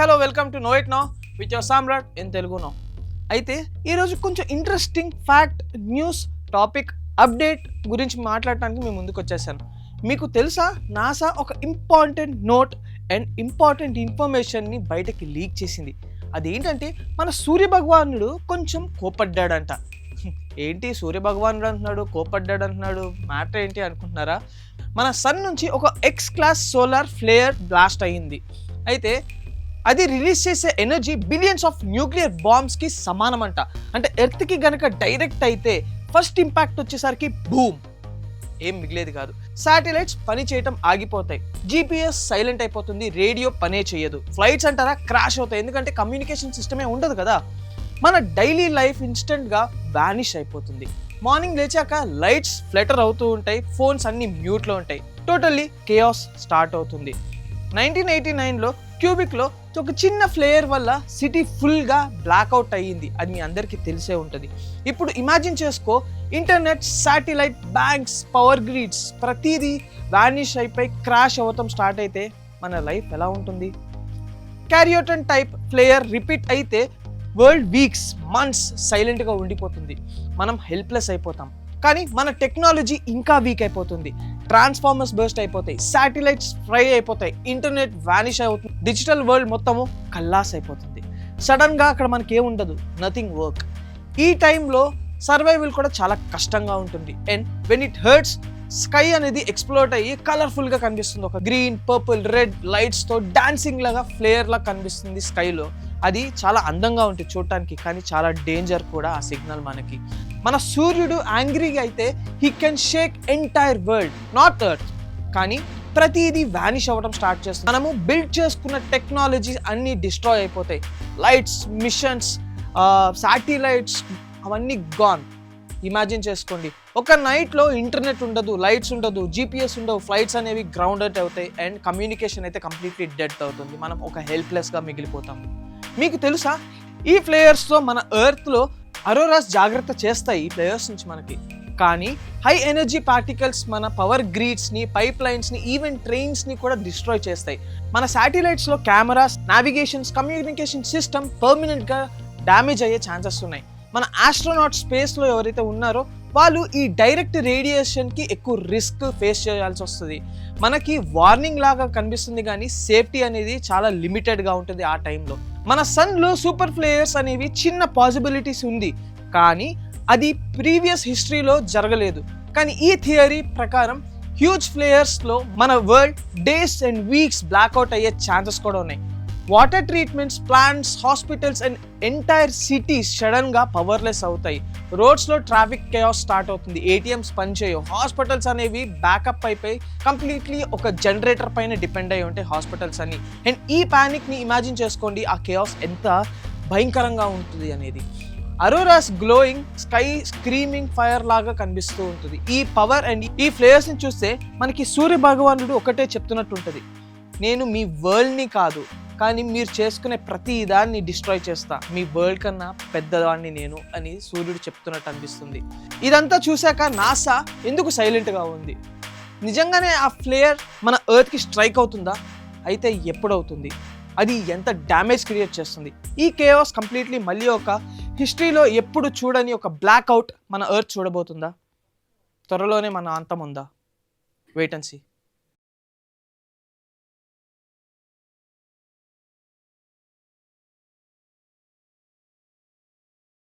Hello welcome to no eight no with your Samrat in తెలుగునో అయితే ఈరోజు కొంచెం interesting fact news topic update గురించి మాట్లాడటానికి మేము ముందుకు వచ్చేసాను. మీకు తెలుసా నాసా ఒక ఇంపార్టెంట్ నోట్ అండ్ ఇంపార్టెంట్ ఇన్ఫర్మేషన్ని బయటకి లీక్ చేసింది. అదేంటంటే మన సూర్య భగవానుడు కొంచెం కోపడ్డాడంట ఏంటి సూర్య భగవానుడు అంటున్నాడు కోపడ్డాడు అంటున్నాడు మ్యాటర్ ఏంటి అనుకుంటున్నారా? మన సన్ నుంచి ఒక X class solar flare blast అయ్యింది. అయితే అది రిలీజ్ చేసే ఎనర్జీ బిలియన్స్ ఆఫ్ న్యూక్లియర్ బాంబ్స్కి సమానం అంట అంటే ఎర్త్కి గనక డైరెక్ట్ అయితే ఫస్ట్ ఇంపాక్ట్ వచ్చేసరికి భూమ్ ఏం మిగిలేదు కాదు. శాటిలైట్స్ పని చేయటం ఆగిపోతాయి. జీపీఎస్ సైలెంట్ అయిపోతుంది రేడియో పనే చేయదు. ఫ్లైట్స్ అంటారా క్రాష్ అవుతాయి. ఎందుకంటే కమ్యూనికేషన్ సిస్టమే ఉండదు కదా. మన డైలీ లైఫ్ ఇన్స్టెంట్గా వ్యానిష్ అయిపోతుంది. మార్నింగ్ లేచాక లైట్స్ ఫ్లెటర్ అవుతూ ఉంటాయి ఫోన్స్ అన్ని మ్యూట్లో ఉంటాయి. టోటల్లీ కేఆస్ స్టార్ట్ అవుతుంది. నైన్టీన్ ఎయిటీ నైన్లో క్యూబిక్లో ఒక చిన్న ఫ్లేయర్ వల్ల సిటీ ఫుల్గా బ్లాక్అవుట్ అయ్యింది అది మీ అందరికీ తెలిసే ఉంటుంది. ఇప్పుడు ఇమాజిన్ చేసుకో internet satellite banks power grids ప్రతిదీ వానిష్ అయిపోయి క్రాష్ అవ్వటం స్టార్ట్ అయితే మన లైఫ్ ఎలా ఉంటుంది? క్యారియోటన్ టైప్ ఫ్లేయర్ రిపీట్ అయితే వరల్డ్ వీక్స్ మంత్స్ సైలెంట్గా ఉండిపోతుంది. మనం హెల్ప్లెస్ అయిపోతాం. కానీ మన టెక్నాలజీ ఇంకా వీక్ అయిపోతుంది. ట్రాన్స్ఫార్మర్స్ బర్స్ట్ అయిపోతాయి. శాటిలైట్స్ ఫ్రై అయిపోతాయి. ఇంటర్నెట్ వానిష్ అవుతుంది. డిజిటల్ వరల్డ్ మొత్తము కల్లాస్ అయిపోతుంది. సడన్గా అక్కడ మనకి ఏముండదు నథింగ్ వర్క్ ఈ టైంలో సర్వైవల్ కూడా చాలా కష్టంగా ఉంటుంది. And when it hurts sky అనేది ఎక్స్ప్లోర్ అయ్యి కలర్ఫుల్గా కనిపిస్తుంది. ఒక గ్రీన్ పర్పుల్ రెడ్ లైట్స్తో డాన్సింగ్ లాగా ఫ్లేయర్ లాగా కనిపిస్తుంది స్కైలో. అది చాలా అందంగా ఉంటుంది చూడటానికి కానీ చాలా డేంజర్ కూడా ఆ సిగ్నల్ మనకి. మన సూర్యుడు యాంగ్రీగా అయితే he can shake entire world not earth కానీ ప్రతిదీ వ్యానిష్ అవ్వడం స్టార్ట్ చేస్తుంది. మనము బిల్డ్ చేసుకున్న టెక్నాలజీ అన్నీ డిస్ట్రాయ్ అయిపోతాయి. లైట్స్ మిషన్స్ శాటిలైట్స్ అవన్నీ గాన్ ఇమాజిన్ చేసుకోండి. ఒక నైట్లో ఇంటర్నెట్ ఉండదు లైట్స్ ఉండదు జీపీఎస్ ఉండవు ఫ్లైట్స్ అనేవి గ్రౌండెడ్ అవుతాయి అండ్ కమ్యూనికేషన్ అయితే కంప్లీట్లీ డెడ్ అవుతుంది. మనం ఒక హెల్ప్లెస్గా మిగిలిపోతాం. మీకు తెలుసా? ఈ ప్లేయర్స్తో మన ఎర్త్లో అరోరాస్ జాగ్రత్త చేస్తాయి ఈ ప్లేయర్స్ నుంచి మనకి. కానీ హై ఎనర్జీ పార్టికల్స్ మన పవర్ గ్రీడ్స్ని పైప్ లైన్స్ని ఈవెన్ ట్రైన్స్ని కూడా డిస్ట్రాయ్ చేస్తాయి. మన శాటిలైట్స్లో కెమెరాస్ నావిగేషన్స్ కమ్యూనికేషన్ సిస్టమ్ పర్మనెంట్గా డ్యామేజ్ అయ్యే ఛాన్సెస్ ఉన్నాయి. మన ఆస్ట్రోనాట్ స్పేస్లో ఎవరైతే ఉన్నారో వాళ్ళు ఈ డైరెక్ట్ రేడియేషన్కి ఎక్కువ రిస్క్ ఫేస్ చేయాల్సి వస్తుంది. మనకి వార్నింగ్ లాగా కనిపిస్తుంది కానీ సేఫ్టీ అనేది చాలా లిమిటెడ్గా ఉంటుంది ఆ టైంలో మన సన్లో సూపర్ ఫ్లేయర్స్ అనేవి చిన్న పాసిబిలిటీస్ ఉంది. కానీ అది ప్రీవియస్ హిస్టరీలో జరగలేదు. కానీ ఈ థియరీ ప్రకారం హ్యూజ్ ఫ్లేయర్స్లో మన world days and weeks blackout అయ్యే ఛాన్సెస్ కూడా ఉన్నాయి. Water treatments plants hospitals and entire cities సడన్గా పవర్లెస్ అవుతాయి. రోడ్స్లో ట్రాఫిక్ కేయాస్ స్టార్ట్ అవుతుంది. ఏటీఎంస్ పనిచేయవు హాస్పిటల్స్ అనేవి బ్యాకప్ అయిపోయి కంప్లీట్లీ ఒక జనరేటర్ పైన డిపెండ్ అయి ఉంటాయి హాస్పిటల్స్ అని. అండ్ ఈ ప్యానిక్ని ఇమాజిన్ చేసుకోండి. ఆ కేయాస్ ఎంత భయంకరంగా ఉంటుంది అనేది. Auroras glowing sky screaming fire లాగా కనిపిస్తూ ఉంటుంది. ఈ పవర్ అండ్ ఈ ఫ్లేయర్స్ని చూస్తే మనకి సూర్య భగవానుడు ఒకటే చెప్తున్నట్టు ఉంటుంది. నేను మీ వరల్డ్ని కాదు. కానీ మీరు చేసుకునే ప్రతి దాన్ని డిస్ట్రాయ్ చేస్తా. మీ వరల్డ్ కన్నా పెద్దదాన్ని నేను అని సూర్యుడు చెప్తున్నట్టు అనిపిస్తుంది. ఇదంతా చూశాక నాసా ఎందుకు సైలెంట్గా ఉంది? నిజంగానే ఆ ఫ్లేయర్ మన ఎర్త్కి స్ట్రైక్ అవుతుందా? అయితే ఎప్పుడవుతుంది? అది ఎంత డ్యామేజ్ క్రియేట్ చేస్తుంది? ఈ కేవాస్ కంప్లీట్లీ మళ్ళీ ఒక హిస్టరీలో ఎప్పుడు చూడని ఒక బ్లాక్ అవుట్ మన ఎర్త్ చూడబోతుందా? త్వరలోనే మన అంతం ఉందా? Wait and see